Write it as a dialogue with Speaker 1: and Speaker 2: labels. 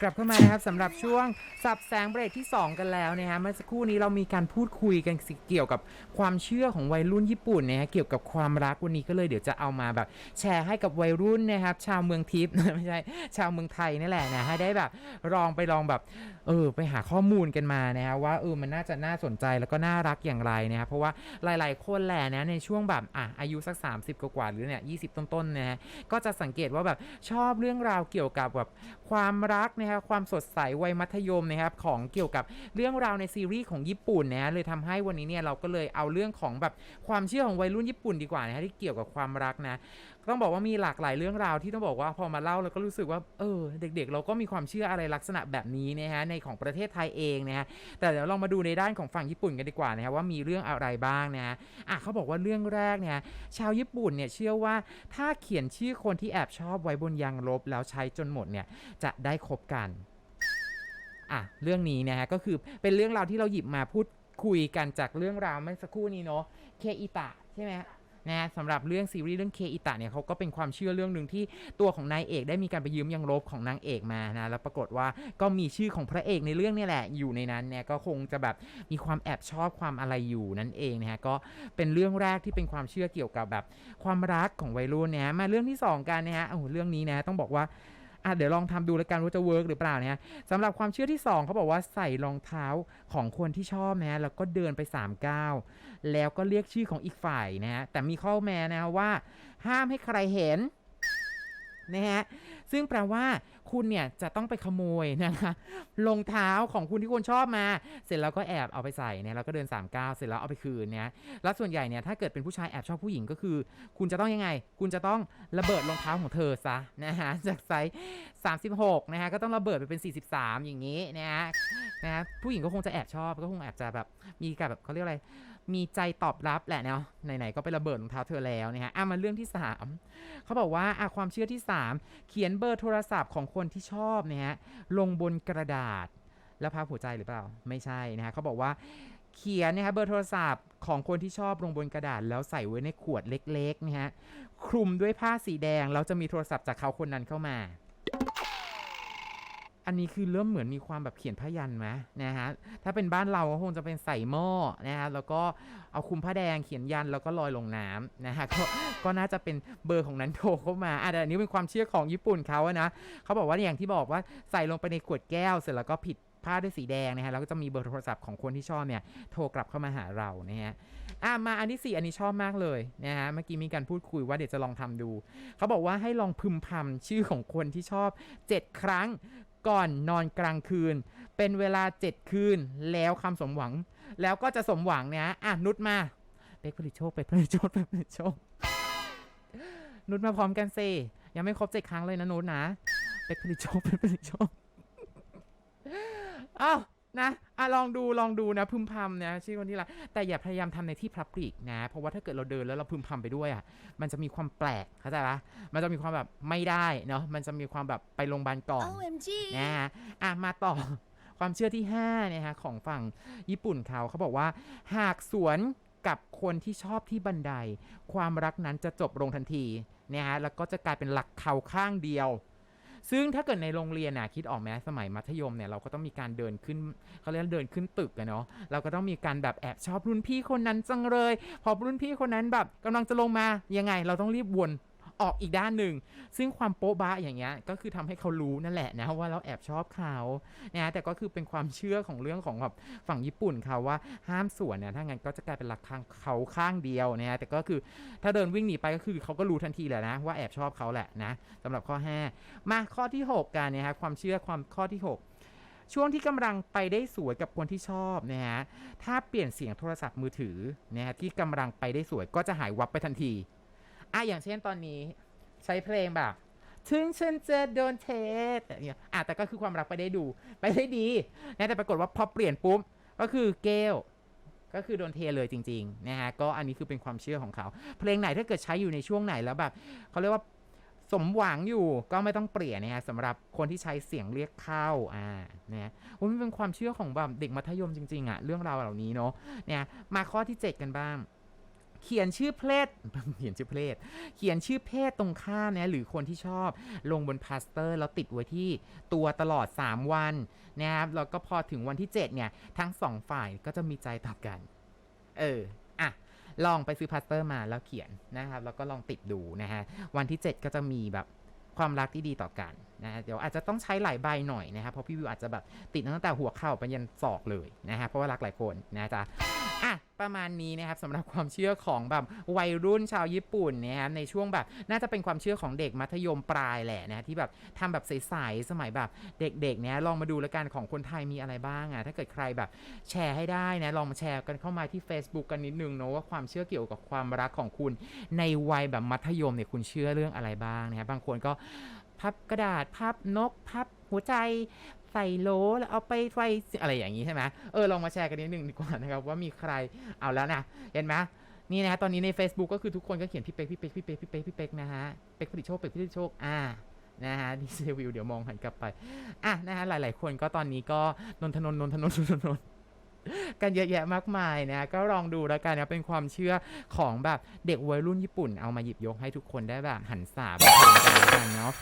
Speaker 1: กลับเข้ามานะครับสำหรับช่วงสับแสงเบรกที่ 2 กันแล้วนะฮะเมื่อสักครู่นี้เรามีการพูดคุยกันเกี่ยวกับความเชื่อของวัยรุ่นญี่ปุ่นนะฮะเกี่ยวกับความรักวันนี้ก็เลยเดี๋ยวจะเอามาแบบ แชร์ให้กับวัยรุ่นนะครับ ชาวเมืองทิพย์ ไม่ใช่ชาวเมืองไทยนี่แหละนะให้ได้แบบลองไปลองแบบเออไปหาข้อมูลกันมานะฮะว่าเออมันน่าจะน่าสนใจแล้วก็น่ารักอย่างไรนะครับเพราะว่าหลาย ๆ คนแหละนะในช่วงแบบอะอายุสัก 30 กว่าหรือเนี่ยยีต้นๆนะฮะก็จะสังเกตว่าแบบชอบเรื่องราวเกี่ยวกับแบบความรักนะครับความสดใสวัยมัธยมนะครับของเกี่ยวกับเรื่องราวในซีรีส์ของญี่ปุ่นนะฮะเลยทำให้วันนี้เนี่ยเราก็เลยเอาเรื่องของแบบความเชื่อของวัยรุ่นญี่ปุ่นดีกว่านะฮะที่เกี่ยวกับความรักนะ ต้องบอกว่ามีหลากหลายเรื่องราวที่ต้องบอกว่าพอมาเล่าแล้วก็รู้สึกว่าเออเด็กๆ เราก็มีความเชื่ออะไรลักษณะแบบนี้นะฮะในของประเทศไทยเองนะฮะแต่เดี๋ยวเรามาดูในด้านของฝั่งญี่ปุ่นกันดีกว่านะฮะว่ามีเรื่องอะไรบ้างนะฮะอะเขาบอกว่าเรื่องแรกเนี่ยชาวญี่ปุ่นเนี่ยเชื่อว่าถ้าเขียนชื่อคนที่แอบชอบไว้บนยางลบแล้วใช้จนหมดเนี่ยจะได้คบกันอะเรื่องนี้นะฮะก็คือเป็นเรื่องราวที่เราหยิบมาพูดคุยกันจากเรื่องราวเมื่อสักครู่นี้เนาะเคอิตะใช่ไหม นะสำหรับเรื่องซีรีส์เรื่องเคอิตะเนี่ยเขาก็เป็นความเชื่อเรื่องหนึ่งที่ตัวของนายเอกได้มีการไปยืมยังลบของนางเอกมานะแล้วปรากฏว่าก็มีชื่อของพระเอกในเรื่องนี่แหละอยู่ในนั้นเนี่ยก็คงจะแบบมีความแอบชอบความอะไรอยู่นั่นเองนะฮะก็เป็นเรื่องแรกที่เป็นความเชื่อเกี่ยวกับแบบความรักของวัยรุ่นนะฮะมาเรื่องที่สองกันนะฮะโอ้เรื่องนี้นะต้องบอกว่า อะเดี๋ยวลองทำดูแล้วกันว่าจะเวิร์กหรือเปล่านะฮะสำหรับความเชื่อที่สองเขาบอกว่าใส่รองเท้าของคนที่ชอบนะ แล้วก็เดินไป3ามก้าวแล้วก็เรียกชื่อของอีกฝ่ายนะฮะแต่มีข้อแม้นะว่า ห้ามให้ใครเห็นนะฮะ ซึ่งแปลว่าคุณเนี่ยจะต้องไปขโมยนะคะรองเท้าของคุณที่คุณชอบมา เสร็จแล้วก็แอบเอาไปใส่เนี่ยแล้วก็เดิน3ามก้าวเสร็จแล้วเอาไปคืนเนี่ยแล้วส่วนใหญ่เนี่ยถ้าเกิดเป็นผู้ชายแอบชอบผู้หญิงก็คือ คุณจะต้องยังไง คุณจะต้องระเบิดรองเท้าของเธอซะนะฮะจากไซส์36นะฮะก็ต้องระเบิดไปเป็น 43 อย่างนี้นะฮะนะฮะผู้หญิงก็คงจะแอบชอบก็คงแอบจะแบบมีการแบบเขาเรียกอะไร มีใจตอบรับแหละเนาะไหนๆก็ไประเบิดรองเท้าเธอแล้วนะฮะอะมาเรื่องที่ 3เขาบอกว่าอะความเชื่อที่ 3 เขียนเบอร์โทรศัพท์ของคนที่ชอบนะฮะลงบนกระดาษแล้วพาหัวใจหรือเปล่า ไม่ใช่นะฮะเขาบอกว่าเขียนนะฮะเบอร์โทรศัพท์ของคนที่ชอบลงบนกระดาษ แล้วใส่ไว้ในขวดเล็กๆนะฮะคลุมด้วยผ้าสีแดงแล้วจะมีโทรศัพท์จากเขาคนนั้นเข้ามา อันนี้คือเริ่มเหมือนมีความแบบเขียนผ้ายันไหมนะฮะ ถ้าเป็นบ้านเราก็คงจะเป็นใส่หม้อนะฮะ แล้วก็เอาคุมผ้าแดงเขียนยันแล้วก็ลอยลงน้ำนะฮะก็ก็น่าจะเป็นเบอร์ของนั้นโทรเข้ามาอะแต่อันนี้เป็นความเชื่อของญี่ปุ่นเขาอะนะเขาบอกว่าอย่างที่บอกว่าใส่ลงไปในขวดแก้วเสร็จแล้วก็ผิดผ้าด้วยสีแดงนะฮะแล้วก็จะมีเบอร์โทรศัพท์ของคนที่ชอบเนี่ยโทรกลับเข้ามาหาเรานะฮะอะมาอันที่สี่อันนี้ชอบมากเลยนะฮะเมื่อกี้มีการพูดคุยว่าเดี๋ยวจะลองทำดู เขาบอกว่าให้ลองพึมพำชื่อของคนที่ชอบ 7 ครั้ง ก่อนนอนกลางคืน เป็นเวลา 7 คืน แล้วคำสมหวัง แล้วก็จะสมหวังเนี่ยอะนุชมาเป็กผลิตโชคเป็กผลิตโชคเป็กผลิตโชคนุชมาพร้อมกันสิยังไม่ครบเจ็ดครั้งเลยนะนุชนะเป็กผลิตโชคเป็กผลิตโชคอ้าว นะอะลองดูลองดูนะพึมพำนะชื่อคนที่ละแต่อย่าพยายามทำในที่พลับปลีกนะ เพราะว่าถ้าเกิดเราเดินแล้วเราพึมพำไปด้วยอะมันจะมีความแปลกเข้าใจปะมันจะมีความแบบไม่ได้เนาะมันจะมีความแบบไปโรงพยาบาลก่อน
Speaker 2: OMG
Speaker 1: นะฮะอะมาต่อความเชื่อที่5นะฮะของฝั่งญี่ปุ่นเขาเขาบอกว่า หากสวนกับคนที่ชอบที่บันได ความรักนั้นจะจบลงทันทีนะฮะแล้วก็จะกลายเป็นหลักเขาข้างเดียว ซึ่งถ้าเกิดในโรงเรียนน่ะคิดออกไหมสมัยมัธยมเนี่ยเราก็ต้องมีการเดินขึ้นเขาเรียกเดินขึ้นตึกอะเนาะเราก็ต้องมีการแบบแอบชอบรุ่นพี่คนนั้นจังเลย พอรุ่นพี่คนนั้นแบบกำลังจะลงมายังไง เราต้องรีบวน ออกอีกด้านหนึ่ง ซึ่งความโป๊ะบ้าอย่างเงี้ยก็คือทำให้เขารู้นั่นแหละนะว่าเราแอบชอบเขานะแต่ก็คือเป็นความเชื่อของเรื่องของแบบฝั่งญี่ปุ่นเขาว่าห้ามสวนเนี่ยถ้างั้นก็จะกลายเป็นหลักข้างเขาข้างเดียวนะแต่ก็คือถ้าเดินวิ่งหนีไปก็คือเขาก็รู้ทันทีแหละนะว่าแอบชอบเขาแหละนะสำหรับข้อ 5 มาข้อที่ 6กันนะฮะความเชื่อความข้อที่ 6ช่วงที่กำลังไปได้สวยกับคนที่ชอบนะฮะ ถ้าเปลี่ยนเสียงโทรศัพท์มือถือนะฮะที่กำลังไปได้สวยก็จะหายวับไปทันที อะอย่างเช่นตอนนี้ใช้เพลงแบบถึงฉันจะโดนเทสอะไรเงี้ยอะแต่ก็คือความรักไปได้ดู ไปได้ดีนะแต่ปรากฏว่าพอเปลี่ยนปุ๊บก็คือเกลก็คือโดนเทเลยจริงๆนะฮะก็อันนี้คือเป็นความเชื่อของเขา เพลงไหนถ้าเกิดใช้อยู่ในช่วงไหนแล้วแบบเขาเรียกว่าสมหวังอยู่ก็ไม่ต้องเปลี่ยนนะฮะสำหรับคนที่ใช้เสียงเรียกเข้าอ่านะฮะโอ้ยมันเป็นความเชื่อของแบบเด็กมัธยมจริงๆอะเรื่องราวเหล่านี้เนาะเนี่ยมาข้อที่ 7 กันบ้าง เขียนชื่อเพศเขียนชื่อเพศเขียนชื่อเพศตรงข้ามนะหรือคนที่ชอบลงบนพลาสเตอร์ แล้วติดไว้ที่ตัวตลอด 3 วันนะครับแล้วก็พอถึงวันที่ 7 เนี่ย ทั้งสองฝ่ายก็จะมีใจต่อกัน เอออะลองไปซื้อพลาสเตอร์มาแล้วเขียนนะครับ แล้วก็ลองติดดูนะฮะวันที่ 7 ก็จะมีแบบความรักที่ดีต่อกันนะฮะเดี๋ยวอาจจะต้องใช้หลายใบหน่อยนะครับเพราะพี่วิวอาจจะแบบติดตั้งแต่หัวเข่าไปยันศอกเลยนะฮะเพราะว่ารักหลายคนนะจ๊ะ ประมาณนี้นะครับสำหรับความเชื่อของแบบวัยรุ่นชาวญี่ปุ่นนะครับในช่วงแบบน่าจะเป็นความเชื่อของเด็กมัธยมปลายแหละนะที่แบบทำแบบใสๆสมัยแบบเด็กๆเนี่ยลองมาดูแล้วกันของคนไทยมีอะไรบ้างอะถ้าเกิดใครแบบแชร์ให้ได้นะลองมาแชร์กันเข้ามาที่ Facebook กันนิดนึงเนอะว่าความเชื่อเกี่ยวกับความรักของคุณในวัยแบบมัธยมเนี่ยคุณเชื่อเรื่องอะไรบ้างนะครับบางคนก็พับกระดาษพับนกพับหัวใจ ส่โลแล้วเอาไปไฟอะไรอย่างนี้ใช่ไหมเออลองมาแชร์กันนิดนึงดีกว่านะครับว่ามีใครเอาแล้วนะเห็นไหมนี่นะฮะตอนนี้ใน Facebook ก็คือทุกคนก็เขียนพี่เป๊กพี่เป๊กพี่เป๊กพี่เป๊กพี่เป๊กนะฮะเป๊กผลิตโชคเป๊กผลิตโชคอ่านะฮะดีเซลวิวเดี๋ยวมองหันกลับไปอะนะฮะหลาย ๆ คนก็ตอนนี้ก็นนทนนนนทนนนนนนกันเยอะแยะมากมายนะก็ลองดูแล้วกันนะเป็นความเชื่อของแบบเด็กวัยรุ่นญี่ปุ่น เอามาหยิบยกให้ทุกคนได้แบบหันสาบันเทิงกันแล้วกันเนาะ